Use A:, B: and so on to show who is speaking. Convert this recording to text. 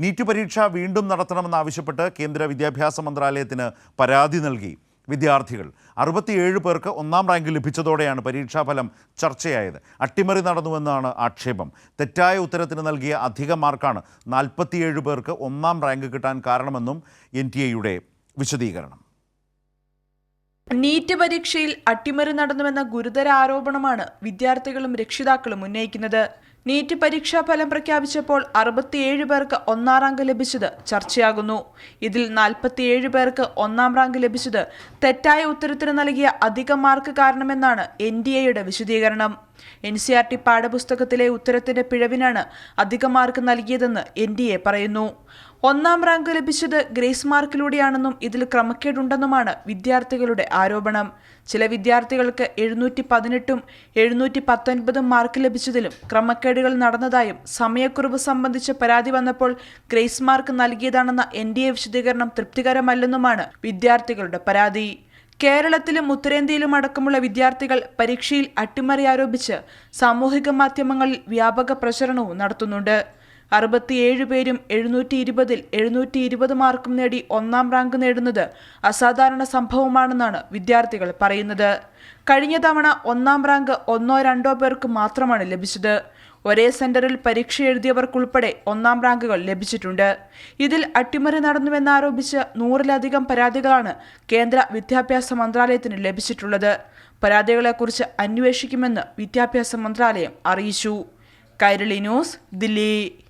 A: NEET പരീക്ഷ വീണ്ടും നടത്തണമെന്നാവശ്യപ്പെട്ട് കേന്ദ്ര വിദ്യാഭ്യാസ മന്ത്രാലയത്തിന് പരാതി നൽകി വിദ്യാർത്ഥികൾ. അറുപത്തിയേഴ് പേർക്ക് ഒന്നാം റാങ്ക് ലഭിച്ചതോടെയാണ് പരീക്ഷാഫലം ചർച്ചയായത്. അട്ടിമറി നടന്നുവെന്നാണ് ആക്ഷേപം. തെറ്റായ ഉത്തരത്തിന് നൽകിയ അധിക മാർക്കാണ് നാൽപ്പത്തിയേഴ് പേർക്ക് ഒന്നാം റാങ്ക് കിട്ടാൻ കാരണമെന്നും എൻ ടി എയുടെ വിശദീകരണം.
B: നീറ്റ് പരീക്ഷയിൽ അട്ടിമറി നടന്നുവെന്ന ഗുരുതര ആരോപണമാണ് വിദ്യാർത്ഥികളും രക്ഷിതാക്കളും ഉന്നയിക്കുന്നത്. നീറ്റ് പരീക്ഷാ ഫലം പ്രഖ്യാപിച്ചപ്പോൾ അറുപത്തിയേഴ് പേർക്ക് ഒന്നാം റാങ്ക് ലഭിച്ചത് ചർച്ചയാകുന്നു. ഇതിൽ നാൽപ്പത്തിയേഴ് പേർക്ക് ഒന്നാം റാങ്ക് ലഭിച്ചത് തെറ്റായ ഉത്തരത്തിന് നൽകിയ അധിക മാർക്ക് കാരണമെന്നാണ് എൻ ഡി എയുടെ വിശദീകരണം. എൻ സി ആർ ടി പാഠപുസ്തകത്തിലെ ഉത്തരത്തിന്റെ പിഴവിനാണ് അധിക മാർക്ക് നൽകിയതെന്ന് എൻ ഡി എ പറയുന്നു. ഒന്നാം റാങ്ക് ലഭിച്ചത് ഗ്രേസ് മാർക്കിലൂടെയാണെന്നും ഇതിൽ ക്രമക്കേടുണ്ടെന്നുമാണ് വിദ്യാർത്ഥികളുടെ ആരോപണം. ചില വിദ്യാർത്ഥികൾക്ക് എഴുന്നൂറ്റി പതിനെട്ടും എഴുന്നൂറ്റി പത്തൊൻപതും മാർക്ക് ലഭിച്ചതിലും ക്രമക്കേടുകൾ നടന്നതായും സമയക്കുറവ് സംബന്ധിച്ച പരാതി വന്നപ്പോൾ ഗ്രേസ് മാർക്ക് നൽകിയതാണെന്ന എൻ ഡി എ വിശദീകരണം തൃപ്തികരമല്ലെന്നുമാണ് വിദ്യാർത്ഥികളുടെ പരാതി. കേരളത്തിലും ഉത്തരേന്ത്യയിലും അടക്കമുള്ള വിദ്യാർത്ഥികൾ പരീക്ഷയിൽ അട്ടിമറി ആരോപിച്ച് സാമൂഹിക മാധ്യമങ്ങളിൽ വ്യാപക പ്രചരണവും നടത്തുന്നുണ്ട്. അറുപത്തിയേഴ് പേരും എഴുന്നൂറ്റി ഇരുപതിൽ എഴുന്നൂറ്റി ഇരുപത് മാർക്കും നേടി ഒന്നാം റാങ്ക് നേടുന്നത് അസാധാരണ സംഭവമാണെന്നാണ് വിദ്യാർത്ഥികൾ പറയുന്നത്. കഴിഞ്ഞ തവണ ഒന്നാം റാങ്ക് ഒന്നോ രണ്ടോ പേർക്ക് മാത്രമാണ് ലഭിച്ചത്. ഒരേ സെന്ററിൽ പരീക്ഷ എഴുതിയവർക്കുൾപ്പെടെ ഒന്നാം റാങ്കുകൾ ലഭിച്ചിട്ടുണ്ട്. ഇതിൽ അട്ടിമറി നടന്നുവെന്നാരോപിച്ച് നൂറിലധികം പരാതികളാണ് കേന്ദ്ര വിദ്യാഭ്യാസ മന്ത്രാലയത്തിന് ലഭിച്ചിട്ടുള്ളത്. പരാതികളെക്കുറിച്ച് അന്വേഷിക്കുമെന്ന് വിദ്യാഭ്യാസ മന്ത്രാലയം അറിയിച്ചു. കൈരളി ന്യൂസ് ദില്ലി.